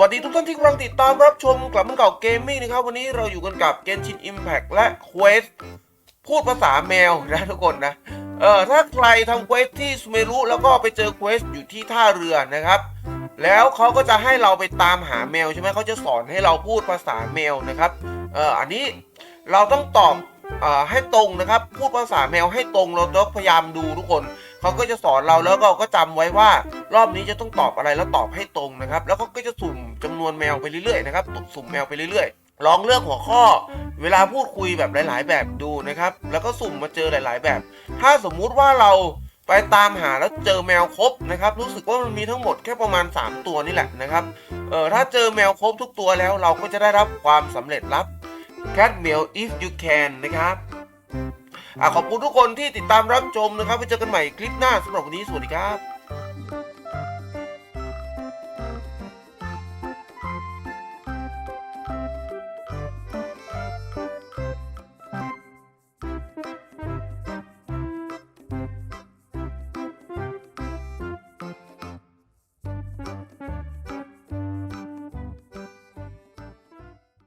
วัสดีทุกท่านที่กำลังติดตามรับชมกลับมันเก่าเกมมิ่งนะครับ วันนี้เราอยู่กันกับ Genshin Impact และ Quest พูดภาษาแมวนะทุกคนนะ เออถ้าใครทำเควสที่ซูเมรุแล้วก็ไปเจอเควสอยู่ที่ท่าเรือนะครับ แล้วเขาก็จะให้เราไปตามหาแมวใช่ไหมเขาจะสอนให้เราพูดภาษาแมวนะครับ เอออันนี้เราต้องตอบเอ่อให้ตรงนะครับ พูดภาษาแมวให้ตรงเราต้องพยายามดูทุกคน เขาก็จะสอนเราแล้วก็ก็จำไว้ว่า รอบนี้จะต้องตอบอะไรแล้วตอบให้ตรงนะครับ แล้วก็จะสุ่มจำนวนแมวไปเรื่อยๆนะครับสุ่มแมวไปเรื่อยๆ ลองเลือกหัวข้อ เวลาพูดคุยแบบหลาย ๆ แบบดูนะครับ แล้วก็สุ่มมาเจอหลาย ๆ แบบ ถ้าสมมุติว่าเราไปตามหาแล้วเจอแมวครบนะครับ รู้สึกว่ามันมีทั้งหมดแค่ประมาณ 3 ตัวนี่แหละนะครับเออถ้าเจอแมวครบทุกตัวแล้วเราก็จะได้รับความสำเร็จรับ cat meal if you can นะครับอะขอบคุณทุกคนที่ติดตามรับชมนะครับไว้เจอกันใหม่คลิปหน้าสำหรับวันนี้สวัสดีครับ